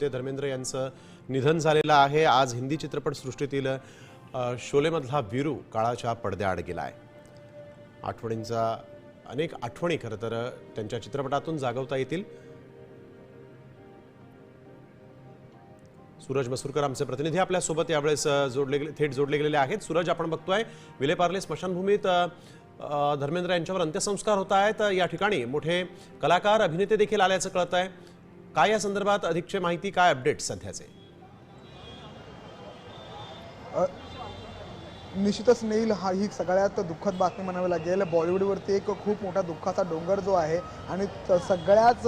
ते धर्मेंद्र यांचं निधन झालेलं आहे. आज हिंदी चित्रपटसृष्टीतील शोलेमधला वीरू काळाच्या पडद्याआड गेला आहे आठवणींचा अनेक आठवणी खरं तर त्यांच्या चित्रपटातून जागवता येतील. सूरज मसूरकर आमचे प्रतिनिधी आपल्यासोबत यावेळेस जोडले गेले थेट जोडले गेलेले आहेत. सूरज आपण बघतोय विलेपार्ले स्मशानभूमीत धर्मेंद्र यांच्यावर अंत्यसंस्कार होत आहेत. या ठिकाणी मोठे कलाकार अभिनेते देखील आल्याचं कळत आहे काय या संदर्भात अधिकची माहिती काय अपडेट सध्याचे? निश्चितच नेईल हा ही सगळ्यात दुःखद बातमी म्हणावी लागेल. बॉलिवूडवरती एक खूप मोठा दुःखाचा डोंगर जो आहे आणि सगळ्याच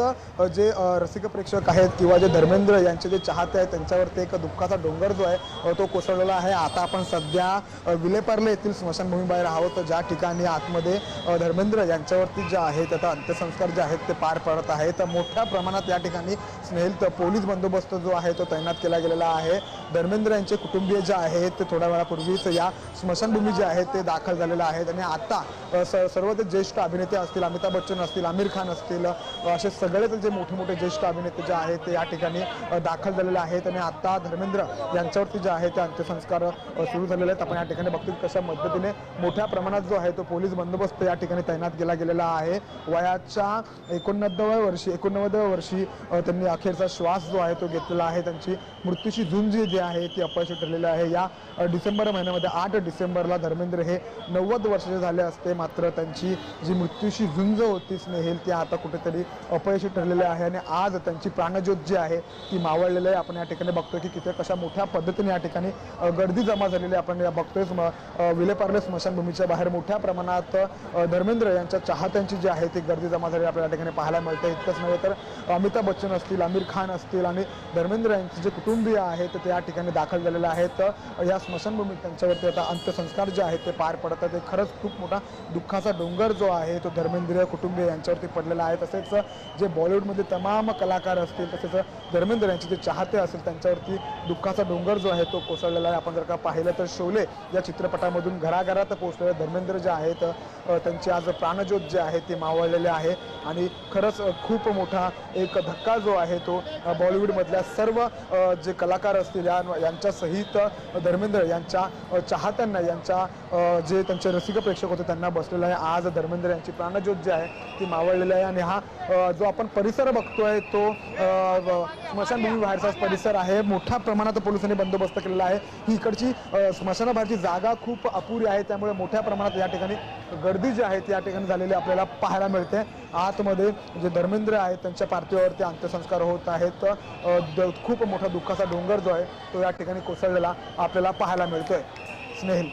जे रसिक प्रेक्षक आहेत किंवा जे धर्मेंद्र यांचे जे चाहते आहेत त्यांच्यावरती एक दुःखाचा डोंगर जो आहे तो कोसळलेला आहे. आता आपण सध्या विलेपार्ले येथील स्मशानभूमीबाहेर आहोत ज्या ठिकाणी आतमध्ये धर्मेंद्र यांच्यावरती जे आहेत आता अंत्यसंस्कार जे आहेत ते पार पडत आहेत मोठ्या प्रमाणात या ठिकाणी स्नेहिल पोलीस बंदोबस्त जो आहे तो तैनात केला गेलेला आहे. धर्मेंद्र यांचे कुटुंबीय जे आहेत ते थोड्या वेळापूर्वीच या स्मशानभूमी जे आहे ते दाखल झालेलं आहे आणि आता स- सर्व ते ज्येष्ठ अभिनेते असतील अमिताभ बच्चन असतील आमिर खान असतील असे सगळेच जे मोठे मोठे ज्येष्ठ अभिनेते जे आहेत ते या ठिकाणी दाखल झालेले आहेत आणि आता धर्मेंद्र यांच्यावरती जे आहे ते अंत्यसंस्कार सुरू झालेले आहेत. आपण या ठिकाणी बघतो कशा पद्धतीने मोठ्या प्रमाणात जो आहे तो पोलीस बंदोबस्त या ठिकाणी तैनात केला गेलेला आहे. वयाच्या एकोणनव्वदव्या वर्षी एकोणनव्वदव्या वर्षी त्यांनी अखेरचा श्वास जो आहे तो घेतलेला आहे. त्यांची मृत्यूची झुंज जी आहे ती अपयशी ठरलेली आहे. या डिसेंबर महिन्यामध्ये आठ डिसेंबरला धर्मेंद्र हे नव्वद वर्षाचे झाले असते. मात्र त्यांची जी मृत्यूशी झुंज होती स्नेहेल ती आता कुठेतरी अपयशी ठरलेली आहे आणि आज त्यांची प्राणज्योत जी आहे ती मावळलेली आहे. आपण या ठिकाणी बघतोय की किती कशा मोठ्या पद्धतीने या ठिकाणी गर्दी जमा झालेली आहे. आपण या बघतोय विलेपार्ले स्मशानभूमीच्या बाहेर मोठ्या प्रमाणात धर्मेंद्र यांच्या चाहत्यांची जी आहे ती गर्दी जमा झालेली आपल्याला या ठिकाणी पाहायला मिळते. इतकंच नव्हे तर अमिताभ बच्चन असतील आमिर खान असतील आणि धर्मेंद्र यांचे जे कुटुंबीय आहेत ते या ठिकाणी दाखल झालेले आहेत. या स्मशानभूमीत त्यांच्यावरती आता अंत्यसंस्कार जे आहेत ते पार पडतात. ते खरंच खूप मोठा दुःखाचा डोंगर जो आहे तो धर्मेंद्र कुटुंबीय यांच्यावरती पडलेला आहे. तसेच जे बॉलिवूडमध्ये तमाम कलाकार असतील तसेच धर्मेंद्र यांचे जे चाहते असतील त्यांच्यावरती दुःखाचा डोंगर जो आहे तो कोसळलेला आहे. आपण जर का पाहिलं तर शोले या चित्रपटामधून घराघरात पोहोचलेले धर्मेंद्र जे आहेत त्यांचे त्यांची आज प्राणज्योत जे आहे ते मावळलेले आहे. आणि खरंच खूप मोठा एक धक्का जो आहे तो बॉलिवूडमधल्या सर्व जे कलाकार असतील या यांच्यासहित धर्मेंद्र यांच्या चाहत्या चाहत्यांना यांच्या जे त्यांचे रसिक प्रेक्षक होते त्यांना बसलेलं आहे. आज धर्मेंद्र यांची प्राणज्योत जी आहे ती मावळलेली आहे आणि हा जो आपण परिसर बघतोय तो स्मशानभूमी बाहेरचा परिसर आहे. मोठ्या प्रमाणात पोलिसांनी बंदोबस्त केलेला आहे. ही इकडची स्मशानाबाहेरची जागा खूप अपुरी आहे. त्यामुळे मोठ्या प्रमाणात या ठिकाणी गर्दी जी आहे ती या ठिकाणी झालेली आपल्याला पाहायला मिळते. आतमध्ये जे धर्मेंद्र आहेत त्यांच्या पार्थिवावरती अंत्यसंस्कार होत आहेत. खूप मोठा दुःखाचा डोंगर जो आहे तो या ठिकाणी कोसळलेला आपल्याला पाहायला मिळतोय. स्नेहिल